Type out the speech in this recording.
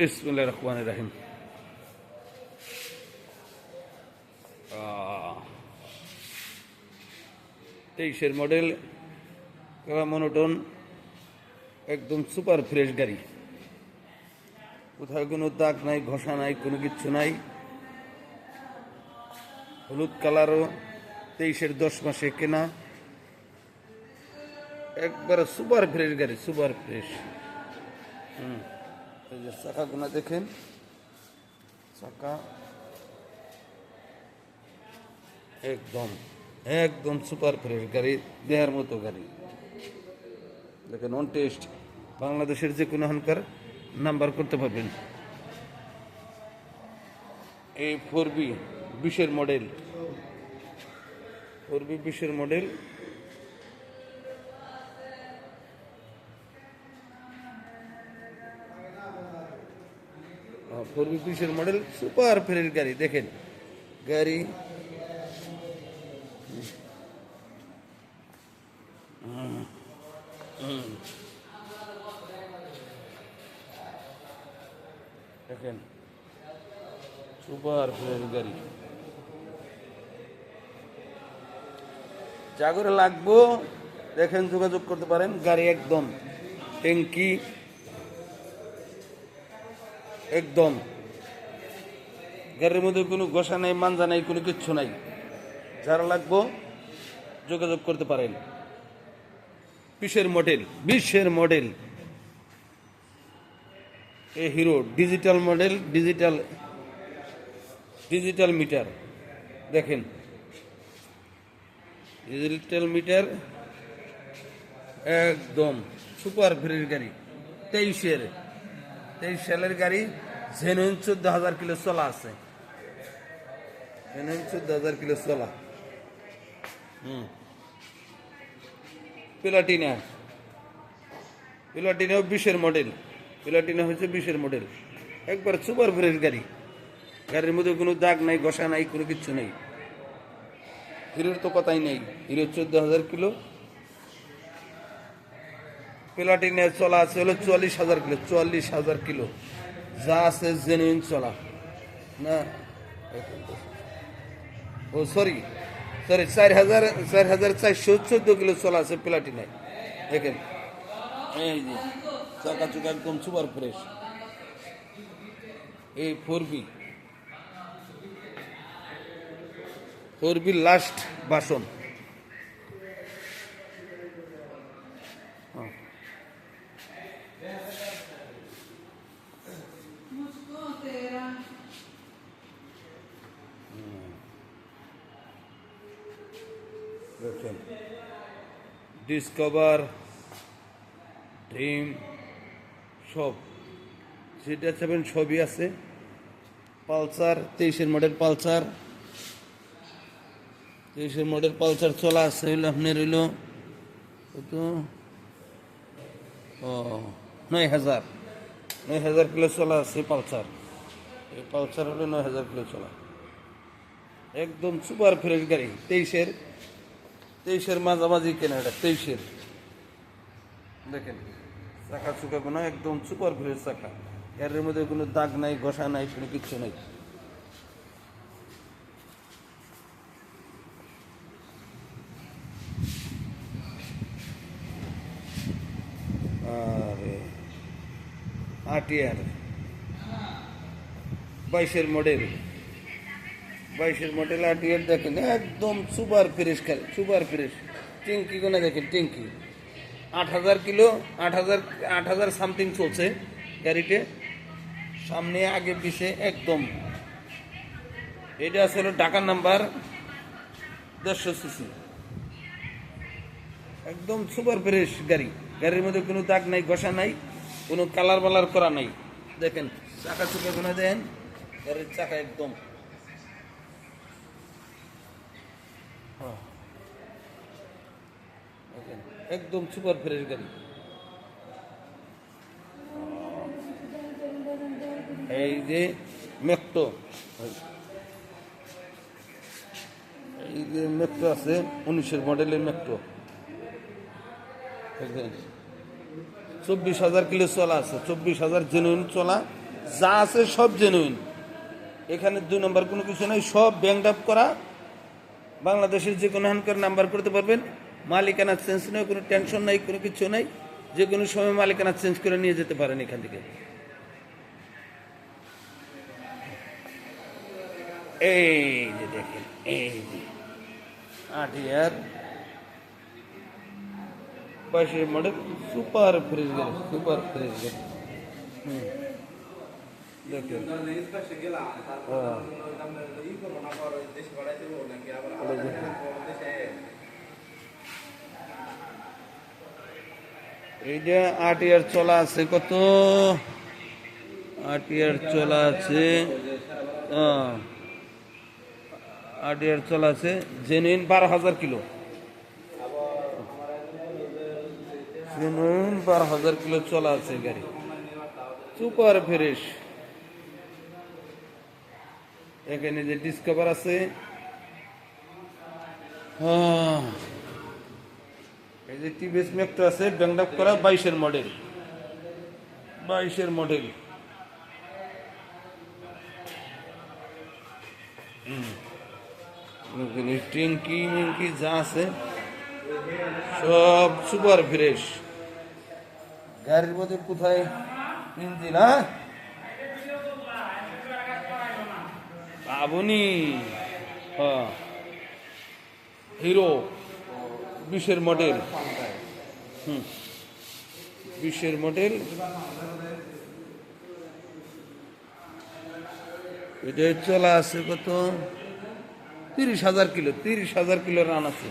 রহমান রাহিম। তেইশের মডেল মনোটন, একদম সুপার ফ্রেশ গাড়ি। কোথাও কোনো দাগ নাই, ঘষা নাই, কোনো কিচ্ছু নাই। হলুদ কালারও, তেইশের দশ মাসে কেনা। একবারে সুপার ফ্রেশ গাড়ি, সুপার ফ্রেশ। হুম। এই যে চাকাগুলো দেখেন। চাকা একদম একদম সুপার ফ্রেশ গাড়ি, দেহার মতো গাড়ি। দেখেন অন টেস্ট বাংলাদেশের যে কোনো এখনকার নাম্বার করতে পারবেন। এই ফোর বি বিশের মডেল ফোর বি বিশের মডেল ফোর বি বিশের মডেল সুপার ফ্রেশ গাড়ি, দেখেন। গাড়ি। দেখেন। সুপার ফ্রেশ গাড়ি। যা করে লাগবো, দেখেন যোগাযোগ করতে পারেন, গাড়ি একদম ট্যাঙ্কি একদম। গাড়ির মধ্যে কোনো গোসা নাই, মাঞ্জা নাই, কোনো কিচ্ছু নাই। যারা লাগবো, যোগাযোগ করতে পারেন। বিশের মডেল বিশ্বের মডেল। এ Hero, digital model, digital digital meter. দেখেন। ডিজিটাল মিটার, একদম সুপার ফ্রেশ গাড়ি, তেইশের। তেইশ সালের গাড়ি জেনুইন চোদ্দ হাজার কিলো চলা আছে। জেনুইন চোদ্দ হাজার কিলো চলা। হুম। প্লাটিনা প্লাটিনাও বিশের মডেল প্লাটিনা হচ্ছে বিশের মডেল একবার সুপার ফ্রেশ গাড়ি। গাড়ির মধ্যে কোনো দাগ নাই, ঘষা নাই, কোনো কিচ্ছু নেই। হিরোর তো কথাই নেই। হিরো চোদ্দ হাজার কিলো প্লাটিনে চলা আছে হলো চুয়াল্লিশ হাজার কিলো, চুয়াল্লিশ হাজার কিলো। যা আছে জেনুইন চলা। না? ও সরি সরি চার হাজার চার হাজার চারশো চোদ্দ কিলো চলা আছে প্লাটিনায় দেখেন। এই যে, চাকা চুকা একদম সুপার ফ্রেশ। এই four B four B last বাসন। ডিসকভার ড্রিম সব যেটা চাবেন সবই আছে। পালসার তেইশের মডেল পালসার তেইশের মডেল পালসার চলা আছে, হইল আপনার হইল কত? ও, নয় হাজার। নয় হাজার কিলো চলা আছে পালসার এই পালসার হলো নয় হাজার কিলো চলা। একদম সুপার ফ্রেশ গাড়ি, তেইশের। তেইশের মাঝামাঝি কেনা এটা, তেইশের। দেখেন, চাকা চুকা কোনো একদম সুপার ফ্রেশ চাকা। এর মধ্যে কোনো দাগ নাই, ঘষা নাই, কোনো কিচ্ছু নাই। আটিয়ার বাইশের মডেল বাইশের মডেল আটিয়ার দেখেন, একদম সুপার ফ্রেশ খালি সুপার ফ্রেশ টিঙ্কি কোনে দেখেন, টিঙ্কি। আট হাজার কিলো, আট হাজার আট হাজার সামথিং চলছে গাড়িতে। সামনে, আগে, পিছে, একদম। এটা আসলে ঢাকার নাম্বার দেড়শো সিসি একদম সুপার ফ্রেশ গাড়ি। গাড়ির মধ্যে কোনো দাগ নাই, ঘষা নাই, কোনো কালার বালার করা নাই। দেখেন, চাকা চুকা কোনো দেন, গাড়ির চাকা একদম হ্যাঁ। দেখেন, একদম সুপার ফ্রেশ গাড়ি। এই যে মেক্টো এই যে মেক্টো আছে, উনিশের মডেলের মেক্টো চব্বিশ হাজার কিলো চলা আছে, চব্বিশ হাজার জেনুইন চলা, যা আছে সব জেনুইন এখানে দুই নম্বর কোনো কিছু নাই, সব ব্যাংক করা। বাংলাদেশের যে কোনো হানকার নাম্বার করতে পারবেন। মালিকানা চেঞ্জ নেই, কোনো টেনশন নাই, কোনো কিছু নাই। যে কোনো সময় মালিকানা চেঞ্জ করে নিয়ে যেতে পারেন এখান থেকে। এই যে দেখেন, এই যে। আট year model super fridge super গাড়ি হুম। দেখেন। হ্যাঁ। এই যে। আট ইয়ার চলা আছে কত? আট ইয়ার চলা আছে আহ, আট ইয়ার চলা আছে জেনুইন বারো হাজার কিলো। জেনুইন বারো হাজার কিলো চলা আছে গাড়ি। Super fresh. এখানে যে ডিসকভার আছে এই যে টিভিএস মেট্রো আছে ব্যাংডাপ করা বাইশের মডেল বাইশের মডেল ট্যাঙ্কি মেঙ্কি যা আছে, সব সুপার ফ্রেশ। গাড়ির মধ্যে কোথায়? ইঞ্জিন হ্যাঁ? পাবনি হ্যাঁ হিরো, বিশের মডেল। হুম, বিশের মডেল। এটা চলা আছে কত? তিরিশ হাজার কিলো, তিরিশ হাজার কিলো রান আছে।